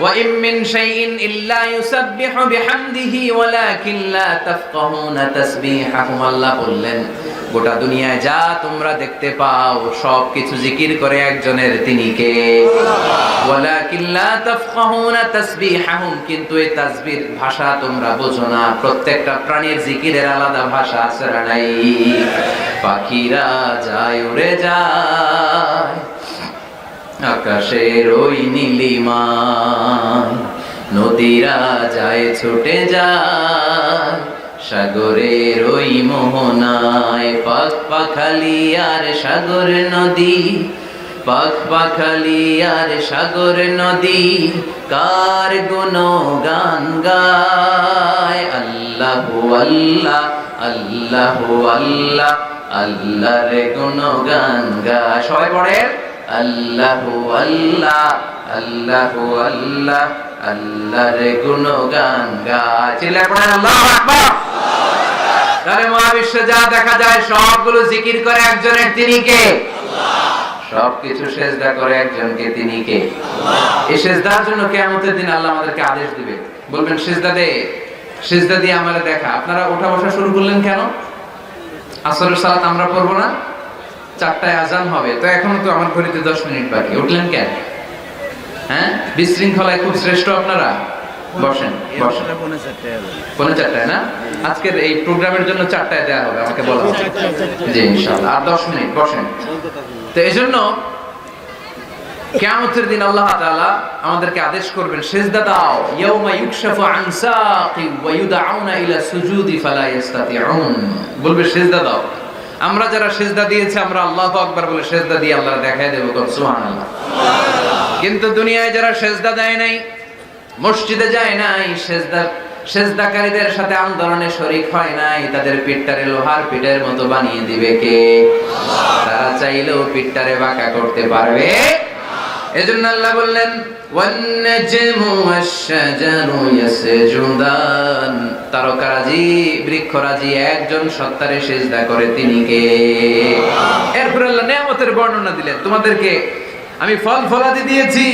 وإن من شيء إلا يسبح بحمده ولكن لا تفقهون تسبيحهم আল্লাহ বললেন গোটা দুনিয়ায় যা তোমরা দেখতে পাও সব কিছু জিকির করে একজনের তিনি কে ওয়ালাকিন লা তাফকাহুনা তাসবিহাহুম কিন্তু এই তাসবির ভাষা তোমরা বোঝো না প্রত্যেকটা প্রাণীর জিকিরের আলাদা ভাষা আছে না নাই পাখিরা যায় উড়ে যায় আকাশের ওই নীলিমায় নদীরা যায়, ছুটে যায়। সাগরের ওই মোহনায় পাক পাখালি আর সাগর নদী, পাক পাখালি আর সাগর নদী, কার গুণ গান গায়? আল্লাহ আল্লাহ আল্লাহ আল্লাহ, আল্লাহর গুণ গান গায়। সবাই পড়ে আল্লাহ আল্লাহ আল্লাহ আল্লাহ, আল্লাহর গুণগান আকবার। তাহলে মহাবিশ্বে যা দেখা যায়, সবগুলো জিকির করে একজনের তিনি কে? সবকিছু সেজদা করে একজনকে তিনি কে? এই সেজদার জন্য কেয়ামতের দিন আল্লাহ আমাদেরকে আদেশ দিবে। বলবেন, সেজদা দে, সেজদা দিয়ে আমারে দেখা। আপনারা ওঠা বসা শুরু করলেন কেন? আসরের সালাত আমরা পড়ব না? চারটায় আজান হবে। তো এখনও তো আমার ঘড়িতে দশ মিনিট বাকি। উঠলেন কেন হ্যাঁ? বিশৃঙ্খলায় খুব শ্রেষ্ঠ আপনারা? বসেন বসেন। পৌনে চারটায়, না? আজকের এই প্রোগ্রামের জন্য চারটায় দেওয়া হবে, আমাকে বলা জি, ইনশাআল্লাহ। আর দশ মিনিট, বসেন। তো এই জন্য কিয়ামতের দিন আল্লাহ আমাদেরকে আদেশ করবেন, সিজদা দাও। ইয়াউমা ইউকশাফু আন সাকি ওয়া ইউদআউনা ইলা সুজুদি ফালা ইস্তাতিউন বলবে, সিজদা দাও। আমরা যারা সেজদা দিয়েছি, আমরা আল্লাহ আকবার বলে সেজদা দিয়ে আমরা দেখাই দেবো কিন্তু দুনিয়ায় যারা সেজদা দেয় নাই, মসজিদে যায় নাই, সেজদা, সেজদাকারীদের সাথে আন্দোলনে শরিক হয় নাই, তাদের পিঠটারে লোহার পিঠের মতো বানিয়ে দিবে কে? তারা চাইলেও পিঠটারে বাঁকা করতে পারবে। এজন্য আল্লাহ বললেন তারকারাজি বৃক্ষরাজি একজন সত্তারে সেজদা করে তিনি কে? এরপর আল্লাহ নিয়ামতের বর্ণনা দিলেন, তোমাদেরকে আমি ফল ফলাদি দিয়েছি,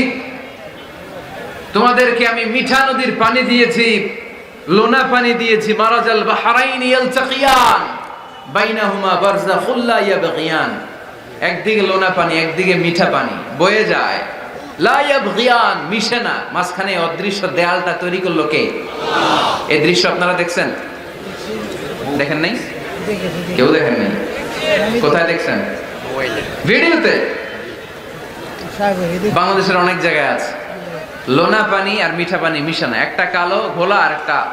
তোমাদেরকে আমি মিঠা নদীর পানি দিয়েছি, লোনা পানি দিয়েছি, মারাজাল বাহারাইন ইয়ালতাকিয়ান, বাইনাহুমা বারজাখুল লা ইয়াবগিয়ান। একদিকে লোনা পানি, একদিকে মিঠা পানি, বয়ে যায়। মিশে না। মাঝখানে অদৃশ্য তৈরি করল কে? আপনারা দেখছেন? দেখেন বাংলাদেশের অনেক জায়গায় আছে। লোনা পানি আর মিঠা পানি মিশানো একটা কালো, ঘোলা আর একটা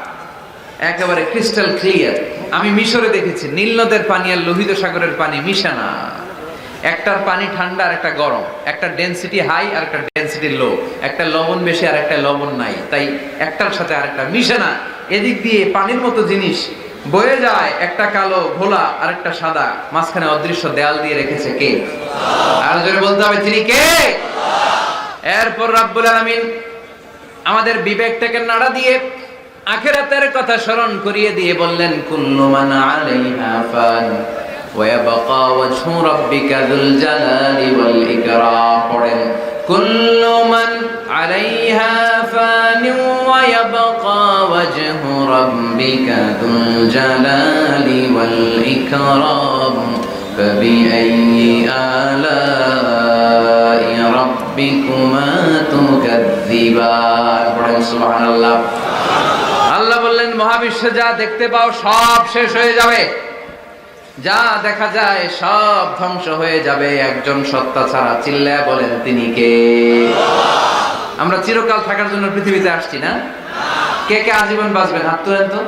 একেবারে ক্রিস্টাল ক্লিয়ার আমি মিশরে দেখেছি। নীল নদের পানি আর লোহিত সাগরের পানি মিশানা একটার পানি ঠান্ডা আর একটা গরম। একটা ডেনসিটি হাই আর একটা ডেনসিটি লো একটা লবণ বেশি আর একটা লবণ নাই। তাই একটার সাথে আরেকটা মিশানা এদিক দিয়ে পানির মতো জিনিস বয়ে যায়, একটা কালো, ঘোলা, আর একটা সাদা। মাঝখানে অদৃশ্য দেয়াল দিয়ে রেখেছে কে? আর বলতে হবে, তিনি কে? এরপর রাব্বুল আলামিন আমাদের বিবেকটাকে নাড়া দিয়ে আখেরাতের কথা স্মরণ করিয়ে দিয়ে বললেন, কুল্লু মান আলাইহা ফান। ويبقى وجه ربك ذو الجلال والإكرام পড়েন كل من عليها فان ويبقى وجه ربك ذو الجلال والإكرام فبأي آلاء ربكما تكذبان পড়েন সুবহানাল্লাহ আল্লাহ বললেন মহাবিশ্বে যা দেখতে পাও সব শেষ হয়ে যাবে যা দেখা যায় সব ধ্বংস হয়ে যাবে, একজন সত্তা ছাড়া চিল্লায় বলেন তিনি কে? আমরা চিরকাল থাকার জন্য পৃথিবীতে আসছি না? কে কে আজীবন বাঁচবেন হাত তোলেন তো।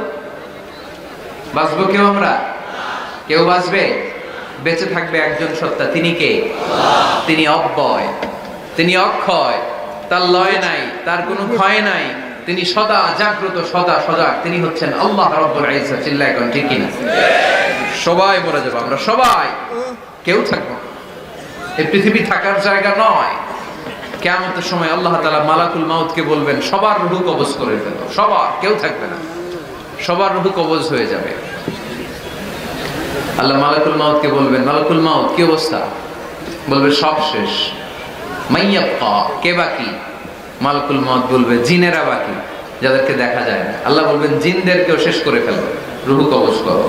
বাঁচবো কেউ আমরা? কেউ বাঁচবে? বেঁচে থাকবে একজন সত্তা তিনি কে? তিনি অব্যয়। তিনি অক্ষয়। তার লয় নাই, তার কোনো ক্ষয় নাই। তিনি সদা জাগ্রত, সদা সজাগ তিনি হচ্ছেন আল্লাহ রব্বুল ইজ্জত চিল্লায় কোন ঠিক কিনা? সবাই মরে যাব, আমরা সবাই। কেউ থাকব এই পৃথিবী থাকার জায়গা নয়। কেমতের সময় আল্লাহ তাআলা মালাকুল মাউতকে বলবেন, সবার রুহু কবজ করে ফেল। সবার, কেউ থাকবে না। সবার রুহু কবজ হয়ে যাবে। আল্লাহ মালাকুল মাউতকে বলবেন, মালাকুল মাউত, কি অবস্থা? বলবে, সব শেষ। মাইয়াপ্পা কে বাকি মালাকুল মাউত বলবে, জিনেরা বাকি, যাদেরকে দেখা যায় না। আল্লাহ বলবেন, জিনদেরকেও শেষ করে ফেলবে, রুহু কবজ করো।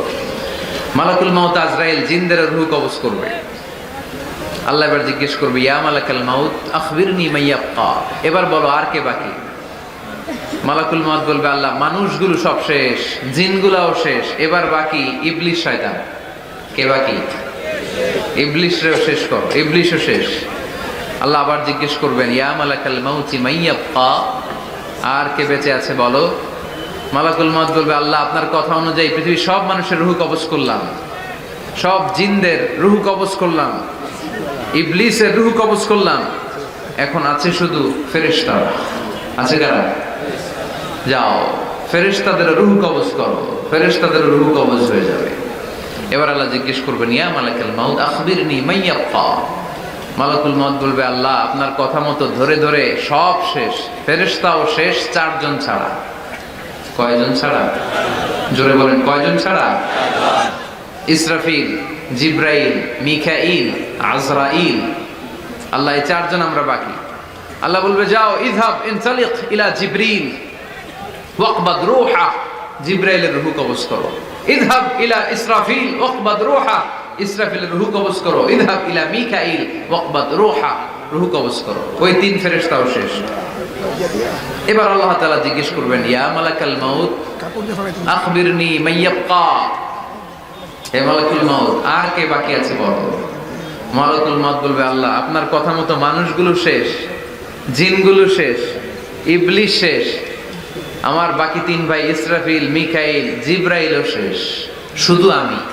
মালাকুল মাউত আজরাইল, জিনদের রুহু কবজ করবে। আল্লাহ এবার জিজ্ঞেস করবে, ইয়া মালাকাল মাউত মাইয়াপ্পা এবার বলো, আর কে বাকি? মালাকুল মাউত বলবে, আল্লাহ, মানুষগুলো সব শেষ, জিনগুলাও শেষ, এবার বাকি, ইবলিশ শয়তান। কে বাকি? ইবলিশরেও শেষ করো, ইবলিশও শেষ। আল্লাহ আবার জিজ্ঞেস করবেন, ইয়া মালাকাল মাউতি মাইয়াপ্পা আর কে বেঁচে আছে বলো? মালাকুল মাউত বলবে, আল্লাহ, আপনার কথা অনুযায়ী পৃথিবীর সব মানুষের রুহু কবজ করলাম। সব জিনদের রুহু কবজ করলাম। ইবলিসের রুহু কবজ করলাম। এখন আছে শুধু ফেরেশতা। আছে কারা? যাও, ফেরেশতাদের রুহু কবজ করো। ফেরেশতাদের রুহু কবজ হয়ে যাবে। এবার আল্লাহ জিজ্ঞেস করবেন, ইয়া মালাকুল মাউত, আখবিরনি মাইয়াপ্পা মালাকুল মত বলবে, আল্লাহ, আপনার কথা মতো ধরে ধরে সব শেষ। ফেরেশতাও শেষ, চারজন ছাড়া। কয়জন ছাড়া? জোরে বলেন, কয়জন ছাড়া? ইসরাফিল, জিব্রাইল, মিখাইল, আজরাইল। আল্লাহ, এই চারজন আমরা বাকি। আল্লাহ বলবে, যাও, ইযহাব ইনসালিক ইলা জিব্রিল। ওয়াকবাদ রূহা। জিব্রাইলের রূহ কবজ করো। ইযহাব ইলা ইসরাফিল, ওয়াকবাদ রূহা। ইসরাফিলের রূহ কবজ করো। ইযহাব ইলা মিকাইল ওয়াকবাদ রূহা, রূহ কবজ করো। ওই তিন ফেরেশতাও শেষ। এবার আল্লাহ তাআলা জিজ্ঞেস করবেন, ইয়া মালাকাল মাউত, আখবিরনি মাইয়াবকা হে মালাকুল মাউত, আর কে বাকি আছে বলো? মালাকুল মাউত বলবে, আল্লাহ, আপনার কথা মতো মানুষগুলো শেষ, জিনগুলো শেষ ইবলিশ শেষ, আমার বাকি তিন ভাই ইসরাফিল, মিকাইল, জিব্রাইলও শেষ। শুধু আমি।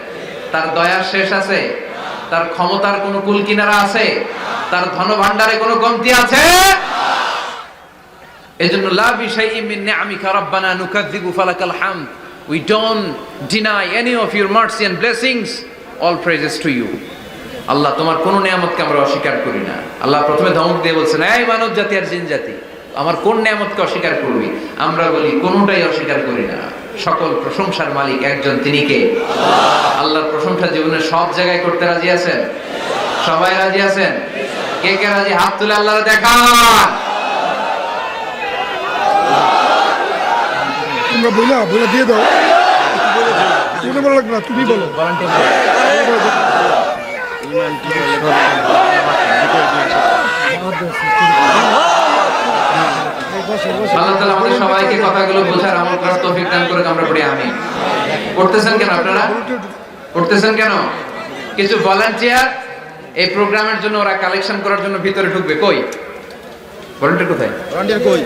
তার দয়ার শেষ আছে। তার ক্ষমতার কোনো কুল কিনারা আছে। তার ধন ভান্ডারে কোনো কমতি আছে। এজন্য, লা বিশাইইম মিন নিআমিকা রাব্বানা নুকাযযিবু ফালাকাল হামদ। We don't deny any of your mercy and blessings all praises to you Allah, তোমার কোন নিয়ামতকে আমরা অস্বীকার করি না। আল্লাহ প্রথমে ধমক দিয়ে বলছেন, এই মানব জাতি আর জিন জাতি আমার কোন নিয়ামতকে অস্বীকার করবি? আমরা বলি, কোনটাই অস্বীকার করি না। সকল প্রশংসার মালিক একজন তিনি কে? আল্লাহর প্রশংসা জীবনের সব জায়গায় করতে রাজি আছেন? সবাই রাজি আছেন? কে কে রাজি? হাত তুলে আল্লাহ দেখা তোমরা বইলা বইলা দিয়ে দাও। তুমি বলো লাগবে না তুমি বলো। আল্লাহ তালা আমাদের সবাইকে কথাগুলো বোঝার আমল করার দান করে আমরা পড়ি আমি পড়তেছেন কেন আপনারা? কেন? কিছু ভলান্টিয়ার এই প্রোগ্রামের জন্য ওরা কালেকশন করার জন্য ভিতরে ঢুকবে। কই? ভলান্টিয়ার কোথায়? কই?